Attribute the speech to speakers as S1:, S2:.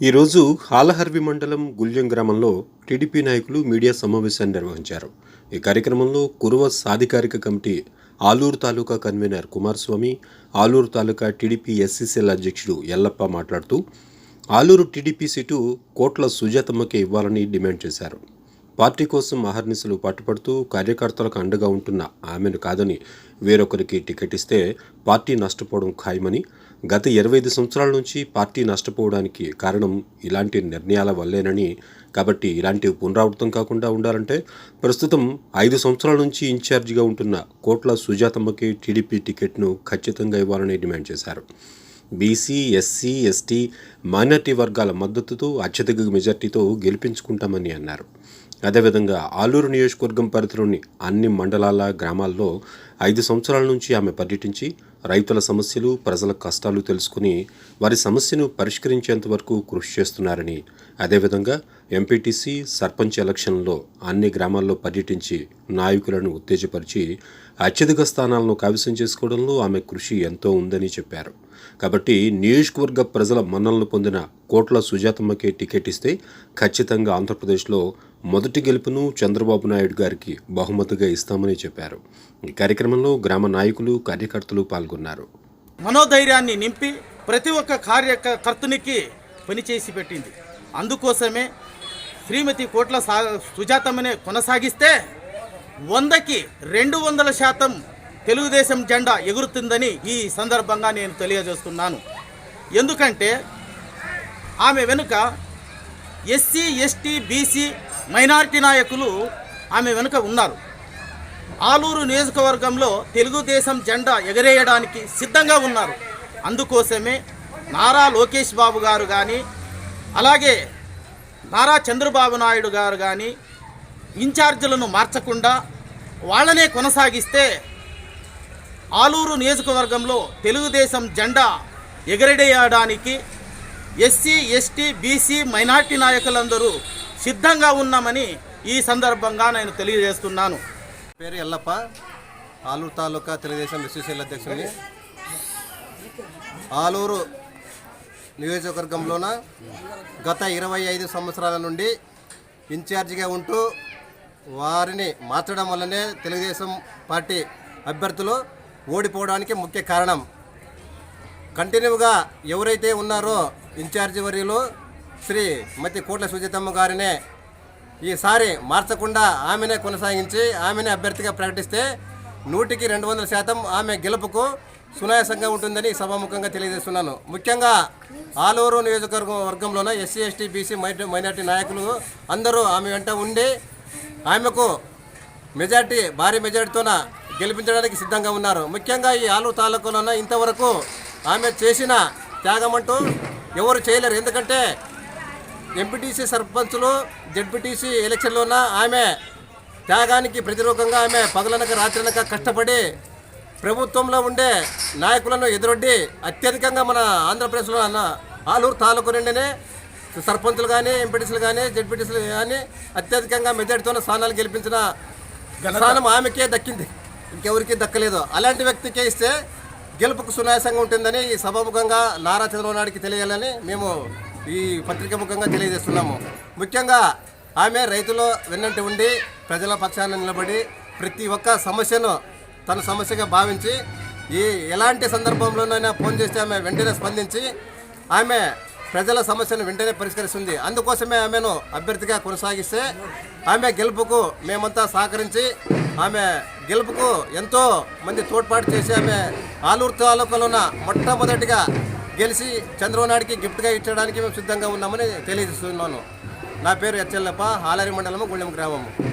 S1: ఈరోజు హాలహర్వి మండలం గుల్యం గ్రామంలో టీడీపీ నాయకులు మీడియా సమావేశాన్ని నిర్వహించారు. ఈ కార్యక్రమంలో Kuruva సాధికారిక committee Aluru taluka convener Kumaraswamy Aluru taluka TDP SCCL అధ్యక్షుడు ఎల్లప్ప మాట్లాడుతూ ఆలూరు టీడీపీ సీటు కోట్ల సుజాతమ్మకే ఇవ్వాలని డిమాండ్ చేశారు. పార్టీ కోసం అహర్నిశలు పట్టుపడుతూ కార్యకర్తలకు అండగా ఉంటున్న ఆమెను కాదని వేరొకరికి టికెట్ ఇస్తే పార్టీ నష్టపోవడం ఖాయమని గత ఇరవై ఐదు సంవత్సరాల నుంచి పార్టీ నష్టపోవడానికి కారణం ఇలాంటి నిర్ణయాల వల్లేనని కాబట్టి ఇలాంటివి పునరావృతం కాకుండా ఉండాలంటే ప్రస్తుతం ఐదు సంవత్సరాల నుంచి ఇన్ఛార్జిగా ఉంటున్న కోట్ల సుజాతమ్మకి టీడీపీ టికెట్ను ఖచ్చితంగా ఇవ్వాలని డిమాండ్ చేశారు. బీసీ ఎస్సీ ఎస్టీ మైనార్టీ వర్గాల మద్దతుతో అత్యధిక మెజార్టీతో గెలిపించుకుంటామని అన్నారు. అదేవిధంగా ఆలూరు నియోజకవర్గం పరిధిలోని అన్ని మండలాల గ్రామాల్లో ఐదు సంవత్సరాల నుంచి ఆమె పర్యటించి రైతుల సమస్యలు ప్రజల కష్టాలు తెలుసుకుని వారి సమస్యను పరిష్కరించేంత వరకు కృషి చేస్తున్నారని. అదేవిధంగా ఎంపీటీసీ సర్పంచ్ ఎలక్షన్లో అన్ని గ్రామాల్లో పర్యటించి నాయకులను ఉత్తేజపరిచి అత్యధిక స్థానాలను కైవసం చేసుకోవడంలో ఆమె కృషి ఎంతో ఉందని చెప్పారు. కాబట్టి నియోజకవర్గ ప్రజల మన్ననలు పొందిన కోట్ల సుజాతమ్మకే టికెట్ ఇస్తే ఖచ్చితంగా ఆంధ్రప్రదేశ్లో మొదటి గెలుపును చంద్రబాబు నాయుడు గారికి బహుమతిగా ఇస్తామని చెప్పారు. ఈ కార్యక్రమంలో గ్రామ నాయకులు కార్యకర్తలు పాల్గొన్నారు.
S2: మనోధైర్యాన్ని నింపి ప్రతి ఒక్క కార్యకర్తనికి పనిచేసి పెట్టింది. అందుకోసమే శ్రీమతి కోట్ల సా సుజాతమ్మనే కొనసాగిస్తే వందకి రెండు వందల శాతం తెలుగుదేశం జెండా ఎగురుతుందని ఈ సందర్భంగా నేను తెలియజేస్తున్నాను. ఎందుకంటే ఆమె వెనుక ఎస్సీ ఎస్టీ బీసీ మైనారిటీ నాయకులు ఆమె వెనుక ఉన్నారు. ఆలూరు నియోజకవర్గంలో తెలుగుదేశం జెండా ఎగరేయడానికి సిద్ధంగా ఉన్నారు. అందుకోసమే నారా లోకేష్ బాబు గారు కానీ అలాగే నారా చంద్రబాబు నాయుడు గారు కానీ ఇన్ఛార్జీలను మార్చకుండా వాళ్ళనే కొనసాగిస్తే ఆలూరు నియోజకవర్గంలో తెలుగుదేశం జెండా ఎగరడేయడానికి ఎస్సీ ఎస్టీ బీసీ మైనార్టీ నాయకులందరూ సిద్ధంగా ఉన్నామని ఈ సందర్భంగా నేను తెలియజేస్తున్నాను.
S3: పేరు ఎల్లప్ప ఆలూరు తాలూకా తెలుగుదేశం ఎస్యూసీఎల్ అధ్యక్షుడిని. ఆలూరు నియోజకవర్గంలోన గత ఇరవై ఐదు సంవత్సరాల నుండి ఇన్ఛార్జిగా ఉంటూ వారిని మార్చడం వల్లనే తెలుగుదేశం పార్టీ అభ్యర్థులు ఓడిపోవడానికి ముఖ్య కారణం. కంటిన్యూగా ఎవరైతే ఉన్నారో ఇన్ఛార్జి వర్యులు శ్రీ మతి కోట్ల సుజితమ్మ గారినే ఈసారి మార్చకుండా ఆమెనే కొనసాగించి ఆమెనే అభ్యర్థిగా ప్రకటిస్తే నూటికి రెండు వందల శాతం ఆమె గెలుపుకు సునాయాసంగా ఉంటుందని సభాముఖంగా తెలియజేస్తున్నాను. ముఖ్యంగా ఆలూరు నియోజకవర్గం వర్గంలోన ఎస్సీ ఎస్టీ బీసీ మైనార్టీ నాయకులు అందరూ ఆమె వెంట ఉండి ఆమెకు మెజార్టీ భారీ మెజార్టీతోన గెలిపించడానికి సిద్ధంగా ఉన్నారు. ముఖ్యంగా ఈ ఆలూరు తాలూకాలోన ఇంతవరకు ఆమె చేసిన త్యాగమంటూ ఎవరు చేయలేరు. ఎందుకంటే ఎంపీటీసీ సర్పంచులు జడ్పీటీసీ ఎలక్షన్లోన ఆమె త్యాగానికి ప్రతిరూపంగా ఆమె పగలనక రాత్రనక కష్టపడి ప్రభుత్వంలో ఉండే నాయకులను ఎదురొడ్డి అత్యధికంగా మన ఆంధ్రప్రదేశ్లో అన్న ఆలూరు తాలూకు నుండినే సర్పంచులు కానీ ఎంపీటీసీలు కానీ జడ్పీటీసీలు కానీ అత్యధికంగా మెజార్టీతో స్థానాలు గెలిపించిన స్థానం ఆమెకే దక్కింది. ఇంకెవరికి దక్కలేదు. అలాంటి వ్యక్తికే ఇస్తే గెలుపుకు సునాయాసంగా ఉంటుందని ఈ సభాముఖంగా నారా చంద్రబాబు నాయుడికి తెలియాలని మేము ఈ పత్రిక ముఖంగా తెలియజేస్తున్నాము. ముఖ్యంగా ఆమె రైతులు వెన్నంటి ఉండి ప్రజల పక్షాన నిలబడి ప్రతి ఒక్క సమస్యను తన సమస్యగా భావించి ఈ ఎలాంటి సందర్భంలోనైనా ఫోన్ చేస్తే ఆమె వెంటనే స్పందించి ఆమె ప్రజల సమస్యను వెంటనే పరిష్కరిస్తుంది. అందుకోసమే ఆమెను అభ్యర్థిగా కొనసాగిస్తే ఆమె గెలుపుకు మేమంతా సహకరించి ఆమె గెలుపుకు ఎంతో మంది తోడ్పాటు చేసి ఆమె ఆలూరు తాలూకాలోన మొట్టమొదటిగా గెలిచి చంద్రబాబు గిఫ్ట్గా ఇచ్చడానికి మేము సిద్ధంగా ఉన్నామని తెలియజేస్తున్నాను. నా పేరు హెచ్ఎల్లప్ప హాలరి మండలము గుండెం గ్రామము.